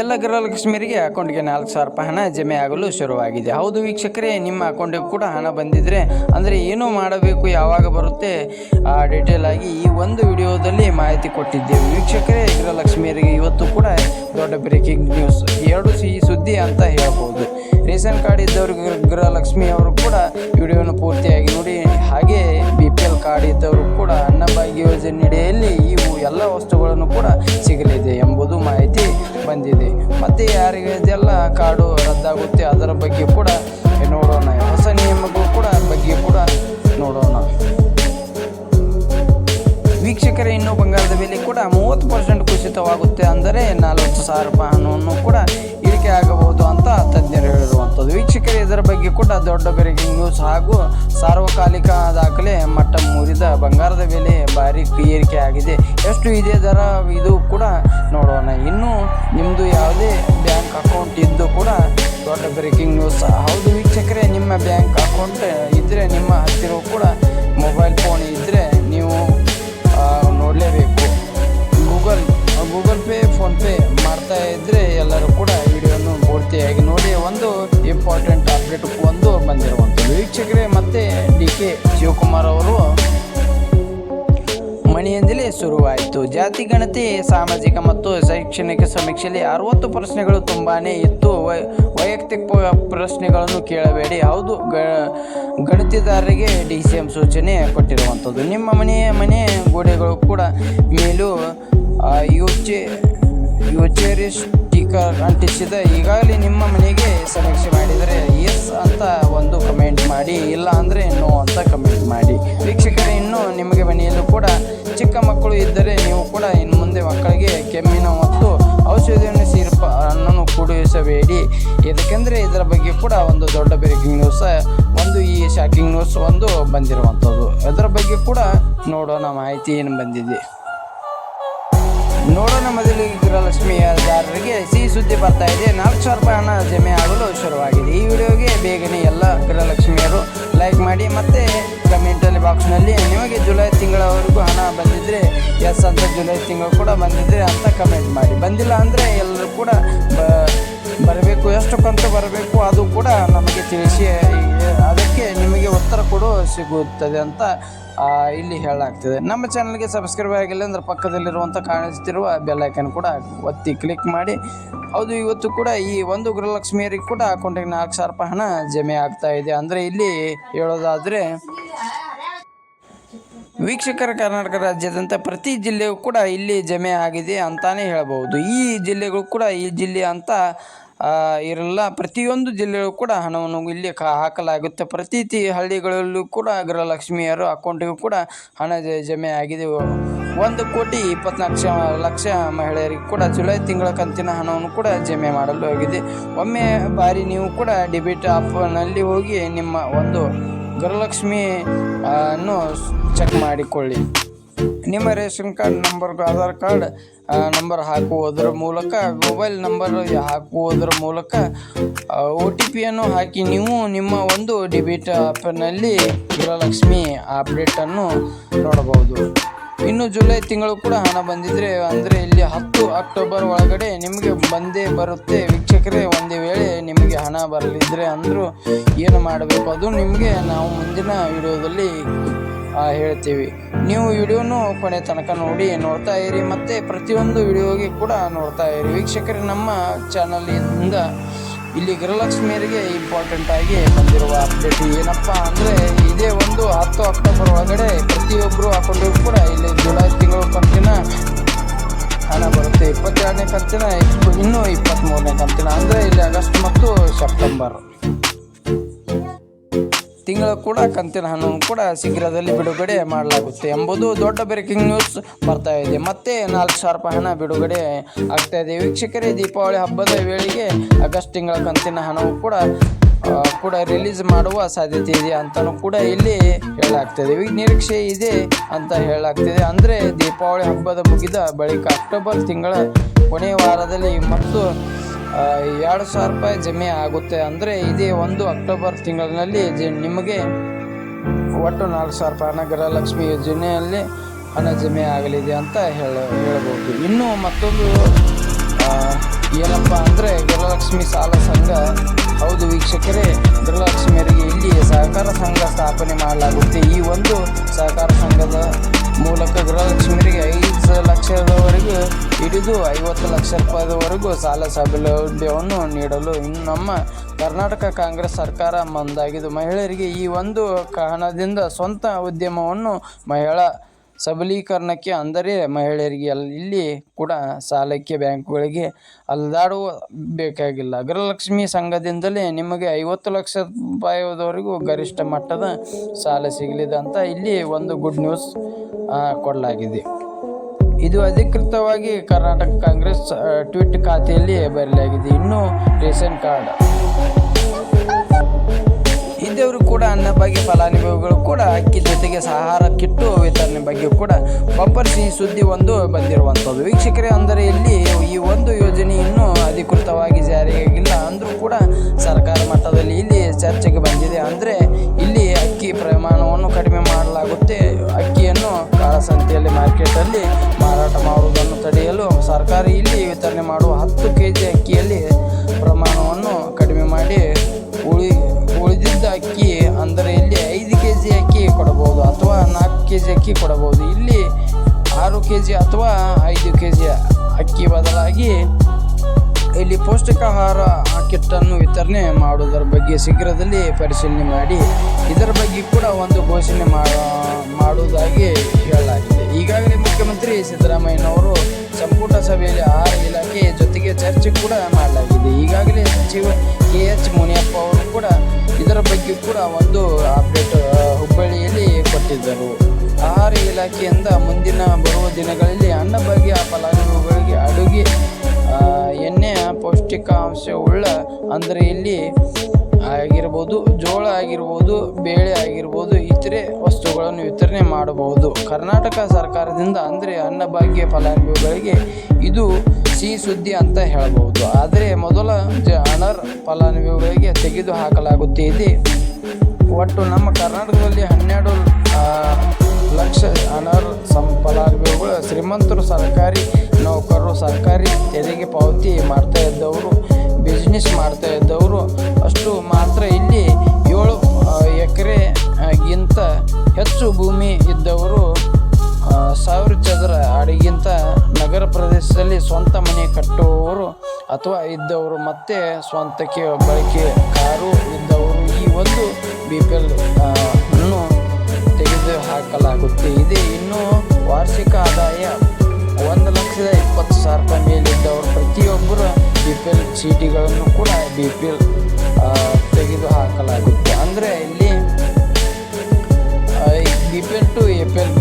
ಎಲ್ಲ ಗೃಹಲಕ್ಷ್ಮಿಯರಿಗೆ ಅಕೌಂಟ್ಗೆ ನಾಲ್ಕು ಸಾವಿರ ರೂಪಾಯಿ ಹಣ ಜಮೆ ಆಗಲು ಶುರುವಾಗಿದೆ. ಹೌದು ವೀಕ್ಷಕರೇ, ನಿಮ್ಮ ಅಕೌಂಟಿಗೆ ಕೂಡ ಹಣ ಬಂದಿದ್ರೆ, ಅಂದರೆ ಏನು ಮಾಡಬೇಕು, ಯಾವಾಗ ಬರುತ್ತೆ, ಆ ಡೀಟೇಲ್ ಆಗಿ ಈ ಒಂದು ವಿಡಿಯೋದಲ್ಲಿ ಮಾಹಿತಿ ಕೊಟ್ಟಿದ್ದೇವೆ. ವೀಕ್ಷಕರೇ, ಗೃಹಲಕ್ಷ್ಮಿಯರಿಗೆ ಇವತ್ತು ಕೂಡ ದೊಡ್ಡ ಬ್ರೇಕಿಂಗ್ ನ್ಯೂಸ್ ಎರಡು ಸಿಹಿ ಸುದ್ದಿ ಅಂತ ಹೇಳ್ಬೋದು. ರೇಷನ್ ಕಾರ್ಡ್ ಇದ್ದವ್ರಿಗೆ ಗೃಹಲಕ್ಷ್ಮಿ ಅವರು ಕೂಡ ವಿಡಿಯೋನ ಪೂರ್ತಿಯಾಗಿ ನೋಡಿ, ಹಾಗೆ ಬಿ ಪಿ ಎಲ್ ಕಾರ್ಡ್ ಇದ್ದವರು ಯೋಜನೆಯಡಿಯಲ್ಲಿ ಇವು ಎಲ್ಲ ವಸ್ತುಗಳನ್ನು ಕೂಡ ಸಿಗಲಿದೆ ಎಂಬುದು ಮಾಹಿತಿ ಬಂದಿದೆ. ಮತ್ತು ಯಾರಿಗೆ ಇದೆಲ್ಲ ಕಾಡು ರದ್ದಾಗುತ್ತೆ ಅದರ ಬಗ್ಗೆ ಕೂಡ ನೋಡೋಣ. ಹೊಸ ನಿಯಮಗಳು ಕೂಡ ಬಗ್ಗೆ ಕೂಡ ನೋಡೋಣ. ವೀಕ್ಷಕರೇ, ಇನ್ನೂ ಬಂಗಾರದ ಬೆಲೆ ಕೂಡ ಮೂವತ್ತು ಪರ್ಸೆಂಟ್ ಕುಸಿತವಾಗುತ್ತೆ ಅಂದರೆ ನಲವತ್ತು ಸಾವಿರ ರೂಪಾಯಿ ಹಣವನ್ನು ಕೂಡ ಇದರ ಬಗ್ಗೆ ಕೂಡ ದೊಡ್ಡ ಬ್ರೇಕಿಂಗ್ ನ್ಯೂಸ್ ಹಾಗೂ ಸಾರ್ವಕಾಲಿಕ ದಾಖಲೆ ಮಟ್ಟ ಮುರಿದ ಬಂಗಾರದ ಬೆಲೆ ಭಾರಿ ಏರಿಕೆ ಆಗಿದೆ. ಎಷ್ಟು ಇದೆ ದರ ಇದು ಕೂಡ ನೋಡೋಣ. ಇನ್ನು ನಿಮ್ಮದು ಯಾವುದೇ ಬ್ಯಾಂಕ್ ಅಕೌಂಟ್ ಇದ್ದು ಕೂಡ ದೊಡ್ಡ ಬ್ರೇಕಿಂಗ್ ನ್ಯೂಸ್ ಹೌದು ವೀಕ್ಷಕರೇ, ನಿಮ್ಮ ಬ್ಯಾಂಕ್ ಅಕೌಂಟ್ ಇದ್ದರೆ ನಿಮ್ಮ ಹತ್ತಿರ ಕೂಡ ಶುರುವಾಯಿತು ಜಾತಿ, ಗಣತಿ, ಸಾಮಾಜಿಕ ಮತ್ತು ಶೈಕ್ಷಣಿಕ ಸಮೀಕ್ಷೆಯಲ್ಲಿ ಅರವತ್ತು ಪ್ರಶ್ನೆಗಳು ತುಂಬಾ ಇತ್ತು. ವೈಯಕ್ತಿಕ ಪ್ರಶ್ನೆಗಳನ್ನು ಕೇಳಬೇಡಿ. ಹೌದು ಗಣತಿದಾರರಿಗೆ ಡಿ ಸಿ ಎಂ ಸೂಚನೆ ಕೊಟ್ಟಿರುವಂಥದ್ದು. ನಿಮ್ಮ ಮನೆಯ ಮನೆ ಗೋಡೆಗಳು ಕೂಡ ಮೇಲೂ ಯುಚೆ ಯುಚೇರಿ ಸ್ಟಿಕರ್ ಅಂಟಿಸಿದ. ಈಗಾಗಲೇ ನಿಮ್ಮ ಮನೆಗೆ ಸಮೀಕ್ಷೆ ಮಾಡಿದರೆ ಎಸ್ ಅಂತ ಒಂದು ಕಮೆಂಟ್ ಮಾಡಿ, ಇಲ್ಲ ಅಂದರೆ ನೋ ಅಂತ ಕಮೆಂಟ್ ಮಾಡಿ. ವೀಕ್ಷಕರೇ, ಇನ್ನು ನಿಮಗೆ ಮನೆಯಲ್ಲೂ ಕೂಡ ಚಿಕ್ಕ ಮಕ್ಕಳು ಇದ್ದರೆ ಏಕೆಂದರೆ ಇದರ ಬಗ್ಗೆ ಕೂಡ ಒಂದು ದೊಡ್ಡ ಬ್ರೇಕಿಂಗ್ ನ್ಯೂಸ್ ಒಂದು ಈ ಶಾಕಿಂಗ್ ನ್ಯೂಸ್ ಒಂದು ಬಂದಿರುವಂಥದ್ದು. ಇದರ ಬಗ್ಗೆ ಕೂಡ ನೋಡೋಣ ಮಾಹಿತಿ ಏನು ಬಂದಿದೆ. ನೋಡೋಣ ಮೊದಲು ಗೃಹಲಕ್ಷ್ಮಿಯದಾರರಿಗೆ ಸಿಹಿ ಸುದ್ದಿ ಬರ್ತಾ ಇದೆ. ನಾಲ್ಕು ಸಾವಿರ ರೂಪಾಯಿ ಹಣ ಜಮೆ ಆಗಲು ಶುರುವಾಗಿದೆ. ಈ ವಿಡಿಯೋಗೆ ಬೇಗನೆ ಎಲ್ಲ ಗೃಹಲಕ್ಷ್ಮಿಯರು ಲೈಕ್ ಮಾಡಿ ಮತ್ತು ಕಮೆಂಟಲ್ಲಿ ಬಾಕ್ಸ್ನಲ್ಲಿ ನಿಮಗೆ ಜುಲೈ ತಿಂಗಳವರೆಗೂ ಹಣ ಬಂದಿದ್ದರೆ ಎಸ್ ಅಂತ ಜುಲೈ ತಿಂಗಳು ಕೂಡ ಬಂದಿದ್ದರೆ ಅಂತ ಕಮೆಂಟ್ ಮಾಡಿ. ಬಂದಿಲ್ಲ ಅಂದರೆ ಬ- ಕಂತು ಬರಬೇಕು, ಅದು ಕೂಡ ನಮಗೆ ತಿಳಿಸಿ ಅದಕ್ಕೆ ನಿಮಗೆ ಉತ್ತರ ಕೂಡ, ಸಿಗುತ್ತದೆ ಅಂತ ಇಲ್ಲಿ ಹೇಳಲಾಗ್ತದೆ. ನಮ್ಮ ಚಾನಲ್ಗೆ ಸಬ್ಸ್ಕ್ರೈಬ್ ಆಗಿಲ್ಲ ಅಂದ್ರೆ ಪಕ್ಕದಲ್ಲಿರುವಂಥ ಕಾಣಿಸ್ತಿರುವ ಬೆಲ್ಲೈಕನ್ ಕೂಡ ಒತ್ತಿ ಕ್ಲಿಕ್ ಮಾಡಿ. ಹೌದು, ಇವತ್ತು ಕೂಡ ಈ ಒಂದು ಗೃಹಲಕ್ಷ್ಮಿಯರಿಗೆ ಕೂಡ ಅಕೌಂಟಿಗೆ ನಾಲ್ಕು ಸಾವಿರ ರೂಪಾಯಿ ಹಣ ಜಮೆ ಆಗ್ತಾ ಇದೆ. ಅಂದರೆ ಇಲ್ಲಿ ಹೇಳೋದಾದರೆ, ವೀಕ್ಷಕರ ಕರ್ನಾಟಕ ರಾಜ್ಯದಂಥ ಪ್ರತಿ ಜಿಲ್ಲೆಯೂ ಕೂಡ ಇಲ್ಲಿ ಜಮೆ ಆಗಿದೆ ಅಂತಾನೆ ಹೇಳ್ಬೋದು ಈ ಜಿಲ್ಲೆಗಳು ಕೂಡ ಈ ಜಿಲ್ಲೆ ಅಂತ ಇರಲ್ಲ. ಪ್ರತಿಯೊಂದು ಜಿಲ್ಲೆಯೂ ಕೂಡ ಹಣವನ್ನು ಇಲ್ಲಿ ಹಾಕಲಾಗುತ್ತೆ. ಪ್ರತಿ ಹಳ್ಳಿಗಳಲ್ಲೂ ಕೂಡ ಗೃಹಲಕ್ಷ್ಮಿಯರು ಅಕೌಂಟಿಗೂ ಕೂಡ ಹಣ ಜಮೆ ಆಗಿದೆ. ಒಂದು ಕೋಟಿ ಇಪ್ಪತ್ನಾಲ್ಕು ಲಕ್ಷ ಮಹಿಳೆಯರಿಗೆ ಕೂಡ ಜುಲೈ ತಿಂಗಳ ಕಂತಿನ ಹಣವನ್ನು ಕೂಡ ಜಮೆ ಮಾಡಲು ಹೋಗಿದೆ. ಒಮ್ಮೆ ಬಾರಿ ನೀವು ಕೂಡ ಡೆಬಿಟ್ ಆ್ಯಪ್ನಲ್ಲಿ ಹೋಗಿ ನಿಮ್ಮ ಒಂದು ಗೃಹಲಕ್ಷ್ಮಿ ಅನ್ನು ಚೆಕ್ ಮಾಡಿಕೊಳ್ಳಿ. ನಿಮ್ಮ ration card number Aadhaar card number ಹಾಕುವುದರ ಮೂಲಕ, ಮೊಬೈಲ್ ನಂಬರ್ ಹಾಕುವುದರ ಮೂಲಕ ಒ ಟಿ ಪಿಯನ್ನು ಹಾಕಿ ನೀವು ನಿಮ್ಮ ಒಂದು ಡೆಬಿಟ್ ಆ್ಯಪ್ನಲ್ಲಿ ಗೃಹಲಕ್ಷ್ಮಿ ಅಪ್ಡೇಟನ್ನು ನೋಡಬಹುದು. ಇನ್ನು ಜುಲೈ ತಿಂಗಳು ಕೂಡ ಹಣ ಬಂದಿದ್ರೆ, ಅಂದರೆ ಇಲ್ಲಿ ಹತ್ತು ಅಕ್ಟೋಬರ್ ಒಳಗಡೆ ನಿಮಗೆ ಬಂದೇ ಬರುತ್ತೆ. ವೀಕ್ಷಕರೇ, ಒಂದೇ ವೇಳೆ ನಿಮಗೆ ಹಣ ಬರಲಿದ್ರೆ ಅಂದರೂ ಏನು ಮಾಡಬೇಕು? ಅದು ನಿಮಗೆ ನಾವು ಮುಂದಿನ ವಿಡಿಯೋದಲ್ಲಿ ಹೇಳ್ತೀವಿ. ನೀವು ವಿಡಿಯೋನು ಕೊನೆ ತನಕ ನೋಡಿ ನೋಡ್ತಾ ಇರಿ ಮತ್ತು ಪ್ರತಿಯೊಂದು ವಿಡಿಯೋಗೆ ಕೂಡ ನೋಡ್ತಾ ಇರಿ. ವೀಕ್ಷಕರೇ, ನಮ್ಮ ಚಾನಲಿಂದ ಇಲ್ಲಿ ಗೃಹಲಕ್ಷ್ಮಿಯರಿಗೆ ಇಂಪಾರ್ಟೆಂಟ್ ಆಗಿ ಬಂದಿರುವ ಅಪ್ಡೇಟ್ ಏನಪ್ಪ ಅಂದರೆ ಇದೇ ಒಂದು ಹತ್ತು ಅಕ್ಟೋಬರ್ ಒಳಗಡೆ ಪ್ರತಿಯೊಬ್ಬರು ಅಕೌಂಟಿಗೂ ಕೂಡ ಇಲ್ಲಿ ಜುಲೈ ತಿಂಗಳ ಕಂತಿನ ಹಣ ಬರುತ್ತೆ. ಇಪ್ಪತ್ತೆರಡನೇ ಕಂತಿನ ಇನ್ನೂ ಇಪ್ಪತ್ತ್ಮೂರನೇ ಕಂತಿನ ಅಂದರೆ ಇಲ್ಲಿ ಆಗಸ್ಟ್ ಮತ್ತು ಸೆಪ್ಟೆಂಬರ್. ತಿಂಗಳ ಕೂಡ ಕಂತಿನ ಹಣವನ್ನು ಕೂಡ ಶೀಘ್ರದಲ್ಲಿ ಬಿಡುಗಡೆ ಮಾಡಲಾಗುತ್ತೆ ಎಂಬುದು ದೊಡ್ಡ ಬ್ರೇಕಿಂಗ್ ನ್ಯೂಸ್ ಬರ್ತಾ ಇದೆ. ಮತ್ತೆ ನಾಲ್ಕು ಸಾವಿರ ರೂಪಾಯಿ ಹಣ ಬಿಡುಗಡೆ ಆಗ್ತಾ ಇದೆ. ವೀಕ್ಷಕರೇ, ದೀಪಾವಳಿ ಹಬ್ಬದ ವೇಳೆಗೆ ಆಗಸ್ಟ್ ತಿಂಗಳ ಕಂತಿನ ಹಣವು ಕೂಡ ಕೂಡ ರಿಲೀಸ್ ಮಾಡುವ ಸಾಧ್ಯತೆ ಇದೆ ಅಂತಲೂ ಕೂಡ ಇಲ್ಲಿ ಹೇಳಲಾಗ್ತದೆ. ಈ ನಿರೀಕ್ಷೆ ಇದೆ ಅಂತ ಹೇಳಲಾಗ್ತಿದೆ. ಅಂದರೆ ದೀಪಾವಳಿ ಹಬ್ಬದ ಮುಗಿದ ಬಳಿಕ ಅಕ್ಟೋಬರ್ ತಿಂಗಳ ಕೊನೆಯ ವಾರದಲ್ಲಿ ಮತ್ತು ಎರಡು ಸಾವಿರ ರೂಪಾಯಿ ಜಮೆ ಆಗುತ್ತೆ ಅಂದರೆ ಇದೇ ಒಂದು ಅಕ್ಟೋಬರ್ ತಿಂಗಳಿನಲ್ಲಿ ನಿಮಗೆ ಒಟ್ಟು ನಾಲ್ಕು ಸಾವಿರ ರೂಪಾಯಿ ಹಣ ಗೃಹಲಕ್ಷ್ಮಿ ಯೋಜನೆಯಲ್ಲಿ ಹಣ ಜಮೆ ಆಗಲಿದೆ ಅಂತ ಹೇಳ ಹೇಳಬಹುದು ಇನ್ನು ಮತ್ತೊಂದು ಏನಪ್ಪ ಅಂದರೆ ಗೃಹಲಕ್ಷ್ಮಿ ಸಾಲ ಸಂಘ. ಹೌದು ವೀಕ್ಷಕರೇ, ಗೃಹಲಕ್ಷ್ಮಿಯರಿಗೆ ಇಲ್ಲಿ ಸಹಕಾರ ಸಂಘ ಸ್ಥಾಪನೆ ಮಾಡಲಾಗುತ್ತೆ. ಈ ಒಂದು ಸಹಕಾರ ಸಂಘದ ಮೂಲಕ ಗೃಹಲಕ್ಷ್ಮಿಯರಿಗೆ ಐದು ಲಕ್ಷದವರೆಗೂ ಹಿಡಿದು ಐವತ್ತು ಲಕ್ಷ ರೂಪಾಯಿವರೆಗೂ ಸಾಲ ಸೌಲಭ್ಯವನ್ನು ನೀಡಲು ಇನ್ನು ನಮ್ಮ ಕರ್ನಾಟಕ ಕಾಂಗ್ರೆಸ್ ಸರ್ಕಾರ ಮುಂದಾಗಿದ್ದು ಮಹಿಳೆಯರಿಗೆ ಈ ಒಂದು ಕಾರಣದಿಂದ ಸ್ವಂತ ಉದ್ಯಮವನ್ನು ಮಹಿಳಾ ಸಬಲೀಕರಣಕ್ಕೆ ಅಂದರೆ ಮಹಿಳೆಯರಿಗೆ ಇಲ್ಲಿ ಕೂಡ ಸಾಲಕ್ಕೆ ಬ್ಯಾಂಕುಗಳಿಗೆ ಅಲ್ಲದಾಡುವ ಬೇಕಾಗಿಲ್ಲ ಅಗ್ರಲಕ್ಷ್ಮಿ ಸಂಘದಿಂದಲೇ ನಿಮಗೆ ಐವತ್ತು ಲಕ್ಷ ರೂಪಾಯಿವರೆಗೂ ಗರಿಷ್ಠ ಮಟ್ಟದ ಸಾಲ ಸಿಗಲಿದೆ ಅಂತ ಇಲ್ಲಿ ಒಂದು ಗುಡ್ ನ್ಯೂಸ್ ಕೊಡಲಾಗಿದೆ. ಇದು ಅಧಿಕೃತವಾಗಿ ಕರ್ನಾಟಕ ಕಾಂಗ್ರೆಸ್ ಟ್ವಿಟ್ ಟ್ವೀಟ್ ಖಾತೆಯಲ್ಲಿ ಬರೆಯಲಾಗಿದೆ. ಇನ್ನು ರೇಷನ್ ಕಾರ್ಡ್. ಇದ್ದವರು ಕೂಡ ಅನ್ನ ಬಗ್ಗೆ ಫಲಾನುಭವಿಗಳು ಕೂಡ ಅಕ್ಕಿ ಜೊತೆಗೆ ಸಹಾರ, ಕಿಟ್ಟು ವಿತರಣೆ ಬಗ್ಗೆ ಕೂಡ ಬಂಪರ್ ಸಿಹಿ ಸುದ್ದಿ ಒಂದು ಬಂದಿರುವಂಥದ್ದು. ವೀಕ್ಷಕರೇ, ಅಂದರೆ ಇಲ್ಲಿ ಈ ಒಂದು ಯೋಜನೆ ಇನ್ನೂ ಅಧಿಕೃತವಾಗಿ ಜಾರಿಯಾಗಿಲ್ಲ. ಅಂದರೂ ಕೂಡ ಸರ್ಕಾರ ಮಟ್ಟದಲ್ಲಿ ಇಲ್ಲಿ ಚರ್ಚೆಗೆ ಬಂದಿದೆ. ಅಂದರೆ ಇಲ್ಲಿ ಅಕ್ಕಿ ಪ್ರಮಾಣವನ್ನು ಕಡಿಮೆ ಮಾಡಲಾಗುತ್ತೆ. ಅಕ್ಕಿಯನ್ನು ಕಾಳಸಂತೆಯಲ್ಲಿ ಮಾರ್ಕೆಟಲ್ಲಿ ಮಾರಾಟ ಮಾಡುವುದನ್ನು ತಡೆಯಲು ಸರ್ಕಾರ ಇಲ್ಲಿ ವಿತರಣೆ ಮಾಡುವ ಹತ್ತು ಕೆ ಜಿ ಅಕ್ಕಿಯಲ್ಲಿ ಪ್ರಮಾಣವನ್ನು ಕಡಿಮೆ ಮಾಡಿ ಕೊಡಬಹುದು ಅಥವಾ ನಾಲ್ಕು ಕೆ ಜಿ ಅಕ್ಕಿ ಕೊಡಬಹುದು. ಇಲ್ಲಿ ಆರು ಕೆ ಜಿ ಅಥವಾ ಐದು ಕೆ ಜಿ ಅಕ್ಕಿ ಬದಲಾಗಿ ಇಲ್ಲಿ ಪೌಷ್ಟಿಕಾಹಾರ ಕಿಟ್ಟನ್ನು ವಿತರಣೆ ಮಾಡುವುದರ ಬಗ್ಗೆ ಶೀಘ್ರದಲ್ಲಿ ಪರಿಶೀಲನೆ ಮಾಡಿ, ಇದರ ಬಗ್ಗೆ ಕೂಡ ಒಂದು ಘೋಷಣೆ ಮಾಡುವುದಾಗಿ ಹೇಳಲಾಗಿದೆ. ಈಗಾಗಲೇ ಮುಖ್ಯಮಂತ್ರಿ ಸಿದ್ದರಾಮಯ್ಯನವರು ಸಂಪುಟ ಸಭೆಯಲ್ಲಿ ಆಹಾರ ಇಲಾಖೆ ಜೊತೆಗೆ ಚರ್ಚೆ ಕೂಡ ಮಾಡಲಾಗಿದೆ. ಈಗಾಗಲೇ ಸಚಿವ ಕೆ ಎಚ್ ಮುನಿಯಪ್ಪ ಅವರು ಕೂಡ ಇದರ ಬಗ್ಗೆ ಕೂಡ ಒಂದು ಅಪ್ಡೇಟ್, ಹುಬ್ಬಳ್ಳಿಯಲ್ಲಿ ಕೊಟ್ಟಿದ್ದರು ಆಹಾರ ಇಲಾಖೆಯಿಂದ ಮುಂದಿನ ಬರುವ ದಿನಗಳಲ್ಲಿ ಅನ್ನಭಾಗ್ಯ ಫಲಾನುಭವಿಗಳಿಗೆ ಅಡುಗೆ ಎಣ್ಣೆಯ ಪೌಷ್ಟಿಕಾಂಶವುಳ್ಳ ಅಂದರೆ ಇಲ್ಲಿ ಆಗಿರ್ಬೋದು, ಜೋಳ ಆಗಿರ್ಬೋದು, ಬೇಳೆ ಆಗಿರ್ಬೋದು, ಇತರೆ ವಸ್ತುಗಳನ್ನು ವಿತರಣೆ ಮಾಡಬಹುದು. ಕರ್ನಾಟಕ ಸರ್ಕಾರದಿಂದ ಅಂದರೆ ಅನ್ನಭಾಗ್ಯ ಫಲಾನುಭವಿಗಳಿಗೆ ಇದು ಸಿಹಿ ಸುದ್ದಿ ಅಂತ ಹೇಳಬಹುದು. ಆದರೆ ಮೊದಲ ಜ, ಅನರ್ ಫಲಾನುಭವಿಗಳಿಗೆ ತೆಗೆದು ಹಾಕಲಾಗುತ್ತಿದೆ ಒಟ್ಟು ನಮ್ಮ ಕರ್ನಾಟಕದಲ್ಲಿ ಹನ್ನೆರಡು ಲಕ್ಷ ಅನರ್ಹ ಸಂ ಶ್ರೀಮಂತರು ಸರ್ಕಾರಿ ನೌಕರರು ಸರ್ಕಾರಿ ತೆರಿಗೆ ಪಾವತಿ ಮಾಡ್ತಾ ಇದ್ದವರು ಬಿಸ್ನೆಸ್ ಮಾಡ್ತಾ ಇದ್ದವರು, ಅಷ್ಟು ಮಾತ್ರ ಇಲ್ಲಿ ಏಳು ಎಕರೆಗಿಂತ ಹೆಚ್ಚು ಭೂಮಿ ಇದ್ದವರು ಸಾವಿರ ಚದರ ಅಡಿಗಿಂತ ನಗರ ಪ್ರದೇಶದಲ್ಲಿ ಸ್ವಂತ ಮನೆ ಕಟ್ಟುವವರು ಅಥವಾ ಇದ್ದವರು, ಮತ್ತೆ ಸ್ವಂತಕ್ಕೆ ಬಳಕೆ ಕಾರು ಇದ್ದವರು ಈ ಒಂದು ಬಿ ಪಿ ಎಲ್ ಹಾಕಲಾಗುತ್ತೆ ಇದೆ ಇನ್ನು ವಾರ್ಷಿಕ ಆದಾಯ ಒಂದು ಲಕ್ಷದ ಇಪ್ಪತ್ತು ಸಾವಿರ ರೂಪಾಯಿ ಮೇಲಿದ್ದವರು ಪ್ರತಿಯೊಬ್ಬರು ಬಿ ಪಿ ಎಲ್ ಚೀಟಿಗಳನ್ನು ಕೂಡ ಬಿ ಪಿ ಎಲ್ ತೆಗೆದು ಹಾಕಲಾಗುತ್ತೆ ಅಂದರೆ ಇಲ್ಲಿ B P L to A P L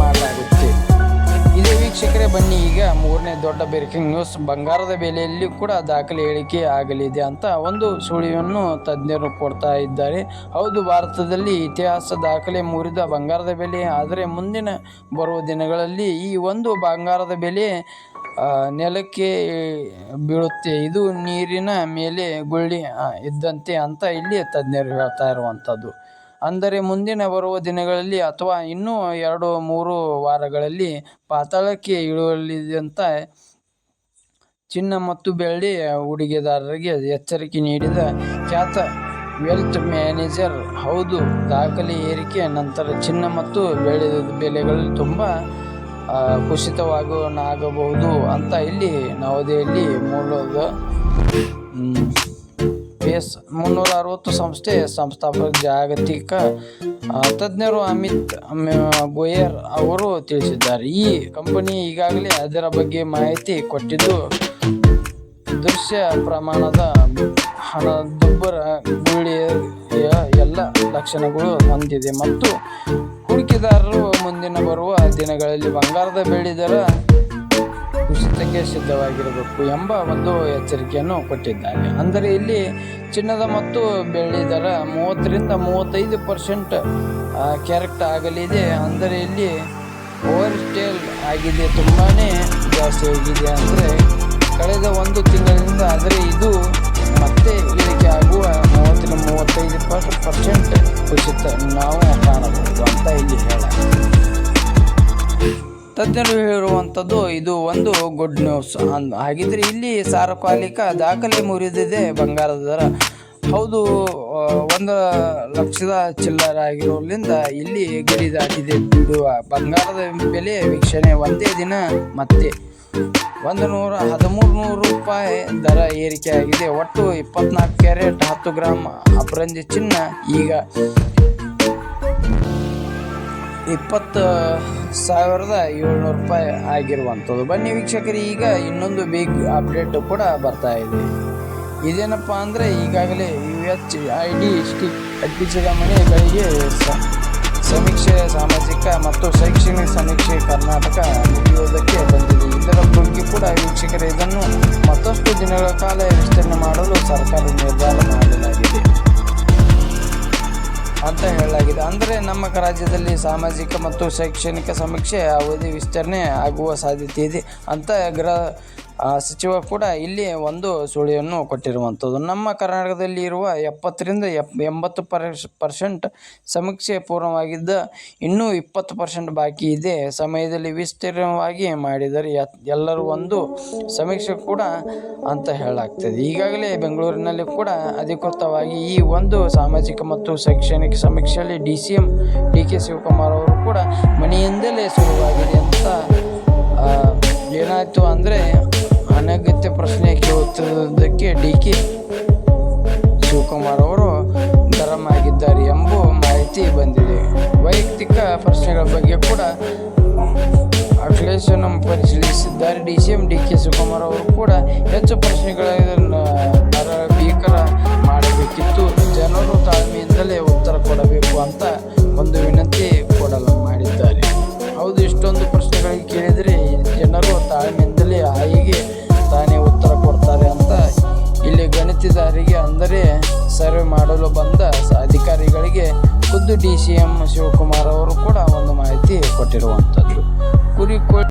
ವೀಕ್ಷಕರೇ, ಬನ್ನಿ ಈಗ ಮೂರನೇ ದೊಡ್ಡ ಬ್ರೇಕಿಂಗ್ ನ್ಯೂಸ್ ಬಂಗಾರದ ಬೆಲೆಯಲ್ಲಿ ಕೂಡ ದಾಖಲೆ ಹೇಳಿಕೆ ಆಗಲಿದೆ ಅಂತ ಒಂದು ಸುಳಿವನ್ನು ತಜ್ಞರು ಕೊಡ್ತಾ ಇದ್ದಾರೆ. ಹೌದು, ಭಾರತದಲ್ಲಿ ಇತಿಹಾಸ ದಾಖಲೆ ಮೂರಿದ ಬಂಗಾರದ ಬೆಲೆ, ಆದರೆ ಮುಂದಿನ ಬರುವ ದಿನಗಳಲ್ಲಿ ಈ ಒಂದು ಬಂಗಾರದ ಬೆಲೆ ನೆಲಕ್ಕೆ ಬೀಳುತ್ತೆ. ಇದು ನೀರಿನ ಮೇಲೆ ಗುಳ್ಳಿ ಇದ್ದಂತೆ ಅಂತ ಇಲ್ಲಿ ತಜ್ಞರು ಹೇಳ್ತಾ ಇರುವಂಥದ್ದು. ಅಂದರೆ ಮುಂದಿನ ಬರುವ ದಿನಗಳಲ್ಲಿ ಅಥವಾ ಇನ್ನೂ ಎರಡು, ಮೂರು ವಾರಗಳಲ್ಲಿ ಪಾತಾಳಕ್ಕೆ ಇಳುವಲಿದೆ ಅಂತ ಚಿನ್ನ ಮತ್ತು ಬೆಳ್ಳಿ ಹೂಡಿಕೆದಾರರಿಗೆ ಎಚ್ಚರಿಕೆ ನೀಡಿದ ಖ್ಯಾತ ವೆಲ್ತ್ ಮ್ಯಾನೇಜರ್, ಹೌದು, ದಾಖಲೆ ಏರಿಕೆ ನಂತರ ಚಿನ್ನ ಮತ್ತು ಬೆಳ್ಳಿ ಬೆಲೆಗಳು ತುಂಬ ಕುಸಿತವಾಗಬಹುದು ಅಂತ ಇಲ್ಲಿ ನವದೆಹಲಿ ಮೂಲದ ಬೇಸ್ ಮುನ್ನೂರ ಅರವತ್ತು ಸಂಸ್ಥೆ ಸಂಸ್ಥಾಪಕ ಜಾಗತಿಕ ತಜ್ಞರು ಅಮಿತ್ ಗೋಯರ್ ಅವರು ತಿಳಿಸಿದ್ದಾರೆ. ಈ ಕಂಪನಿ ಈಗಾಗಲೇ ಅದರ ಬಗ್ಗೆ ಮಾಹಿತಿ ಕೊಟ್ಟಿದ್ದು, ದೃಶ್ಯ ಪ್ರಮಾಣದ ಹಣದುಬ್ಬರ ಗುಳಿಯ ಎಲ್ಲ ಲಕ್ಷಣಗಳು ಹೊಂದಿದೆ. ಮತ್ತು ಹೂಡಿಕೆದಾರರು ಮುಂದಿನ ಬರುವ ದಿನಗಳಲ್ಲಿ ಬಂಗಾರದ ಬೆಳ್ಳಿ ದರ ಕುಸಿತಕ್ಕೆ ಸಿದ್ಧವಾಗಿರಬೇಕು ಎಂಬ ಒಂದು ಎಚ್ಚರಿಕೆಯನ್ನು ಕೊಟ್ಟಿದ್ದಾರೆ. ಅಂದರೆ ಇಲ್ಲಿ ಚಿನ್ನದ ಮತ್ತು ಬೆಳ್ಳಿ ದರ ಮೂವತ್ತರಿಂದ ಮೂವತ್ತೈದು ಪರ್ಸೆಂಟ್ ಕ್ಯಾರೆಕ್ಟ್ ಆಗಲಿದೆ. ಅಂದರೆ ಇಲ್ಲಿ ಓವರ್ ಸ್ಟೇಲ್ ಆಗಿದೆ ತುಂಬಾ ಜಾಸ್ತಿ ಆಗಿದೆ ಅಂದರೆ ಕಳೆದ ಒಂದು ತಿಂಗಳಿಂದ ಆದರೆ ಇದು ಮತ್ತೆ ಇಳಿಕೆ ಆಗುವ ಮೂವತ್ತರಿಂದ ಮೂವತ್ತೈದು ಪರ್ಸೆಂಟ್ ಕುಸಿತ ನಾವು ಕಾಣಬಹುದು ಅಂತ ಇಲ್ಲಿ ಹೇಳ ತಜ್ಞರು ಹೇಳುವಂಥದ್ದು, ಇದು ಒಂದು ಗುಡ್ ನ್ಯೂಸ್ ಹಾಗಿದ್ರೆ ಇಲ್ಲಿ ಸಾರ್ವಕಾಲಿಕ ದಾಖಲೆ ಮುರಿದಿದೆ ಬಂಗಾರದ ದರ. ಹೌದು ಒಂದು ಲಕ್ಷದ ಚಿಲ್ಲರ ಆಗಿರೋದ್ರಿಂದ ಇಲ್ಲಿ ಗಡಿ ದಾಟಿದೆ ಬಿಡುವ ಬಂಗಾರದ ಬೆಲೆ ವೀಕ್ಷಣೆ ಒಂದೇ ದಿನ ಮತ್ತೆ ಒಂದು ನೂರ ಹದಿಮೂರು ನೂರು ರೂಪಾಯಿ ದರ ಏರಿಕೆಯಾಗಿದೆ. ಒಟ್ಟು ಇಪ್ಪತ್ನಾಲ್ಕು ಕ್ಯಾರೆಟ್ ಹತ್ತು ಗ್ರಾಮ್ ಅಪರಂಜಿ ಚಿನ್ನ. ಈಗ ಇಪ್ಪತ್ತು ಸಾವಿರದ ಏಳ್ನೂರು ರೂಪಾಯಿ ಆಗಿರುವಂಥದ್ದು. ಬನ್ನಿ ವೀಕ್ಷಕರು, ಈಗ ಇನ್ನೊಂದು ಬಿಗ್ ಅಪ್ಡೇಟು ಕೂಡ ಬರ್ತಾ ಇದೆ. ಇದೇನಪ್ಪ ಅಂದರೆ ಈಗಾಗಲೇ ಯು ಎಚ್ ಐ ಡಿ ಕಟ್ಟಿಸಿದ ಮನೆಗಳಿಗೆ ಸಮೀಕ್ಷೆ, ಸಾಮಾಜಿಕ ಮತ್ತು ಶೈಕ್ಷಣಿಕ ಸಮೀಕ್ಷೆ ಕರ್ನಾಟಕ ಮುಗಿಯುವುದಕ್ಕೆ ಬಂದಿದೆ. ಇದರ ಬಗ್ಗೆ ಕೂಡ ವೀಕ್ಷಕರು, ಇದನ್ನು ಮತ್ತಷ್ಟು ದಿನಗಳ ಕಾಲ ವಿಸ್ತರಣೆ ಮಾಡಲು ಸರ್ಕಾರ ನಿರ್ಧಾರ ಮಾಡಲಾಗಿದೆ. ಅಂತ ಹೇಳಲಾಗಿದೆ. ಅಂದರೆ ನಮ್ಮ ರಾಜ್ಯದಲ್ಲಿ ಸಾಮಾಜಿಕ ಮತ್ತು ಶೈಕ್ಷಣಿಕ ಸಮೀಕ್ಷೆ ಅವಧಿ ವಿಸ್ತರಣೆ ಆಗುವ ಸಾಧ್ಯತೆ ಇದೆ ಅಂತ ಗೃಹ ಸಚಿವ ಕೂಡ ಇಲ್ಲಿ ಒಂದು ಸುಳಿಯನ್ನು ಕೊಟ್ಟಿರುವಂಥದ್ದು. ನಮ್ಮ ಕರ್ನಾಟಕದಲ್ಲಿ ಇರುವ ಎಪ್ಪತ್ತರಿಂದ ಎಪ್, ಎಂಬತ್ತು ಪರ್ಶ್ ಪರ್ಸೆಂಟ್ ಸಮೀಕ್ಷೆ ಪೂರ್ಣವಾಗಿದ್ದ ಇನ್ನೂ ಇಪ್ಪತ್ತು ಪರ್ಸೆಂಟ್ ಬಾಕಿ ಇದೆ. ಸಮಯದಲ್ಲಿ ವಿಸ್ತೀರ್ಣವಾಗಿ ಮಾಡಿದರೆ ಎಲ್ಲರೂ ಒಂದು ಸಮೀಕ್ಷೆ ಕೂಡ ಅಂತ ಹೇಳಲಾಗ್ತದೆ. ಈಗಾಗಲೇ ಬೆಂಗಳೂರಿನಲ್ಲಿ ಕೂಡ ಅಧಿಕೃತವಾಗಿ ಈ ಒಂದು ಸಾಮಾಜಿಕ ಮತ್ತು ಶೈಕ್ಷಣಿಕ ಸಮೀಕ್ಷೆಯಲ್ಲಿ D C M D K Shivakumar ಅವರು ಕೂಡ ಮನೆಯಿಂದಲೇ ಶುರುವಾಗಿದೆ ಅಂತ ಹೆಚ್ಚು ಪ್ರಶ್ನೆಗಳನ್ನು ನರ ಭೀಕರ ಮಾಡಬೇಕಿತ್ತು. ಜನರು ತಾಳ್ಮೆಯಿಂದಲೇ ಉತ್ತರ ಕೊಡಬೇಕು ಅಂತ ಒಂದು ವಿನಂತಿ ಕೊಡಲು ಮಾಡಿದ್ದಾರೆ. ಹೌದು, ಇಷ್ಟೊಂದು ಪ್ರಶ್ನೆಗಳಿಗೆ ಕೇಳಿದರೆ ಜನರು ತಾಳ್ಮೆಯಿಂದಲೇ ಹಾಯಿಗೆ ತಾನೇ ಉತ್ತರ ಕೊಡ್ತಾರೆ ಅಂತ ಇಲ್ಲಿ ಗಣಿತದಾರಿಗೆ ಅಂದರೆ ಸರ್ವೆ ಮಾಡಲು ಬಂದ ಅಧಿಕಾರಿಗಳಿಗೆ ಖುದ್ದು ಡಿ ಸಿ ಎಂ ಶಿವಕುಮಾರ್ ಅವರು ಕೂಡ ಒಂದು ಮಾಹಿತಿ ಕೊಟ್ಟಿರುವಂಥದ್ದು.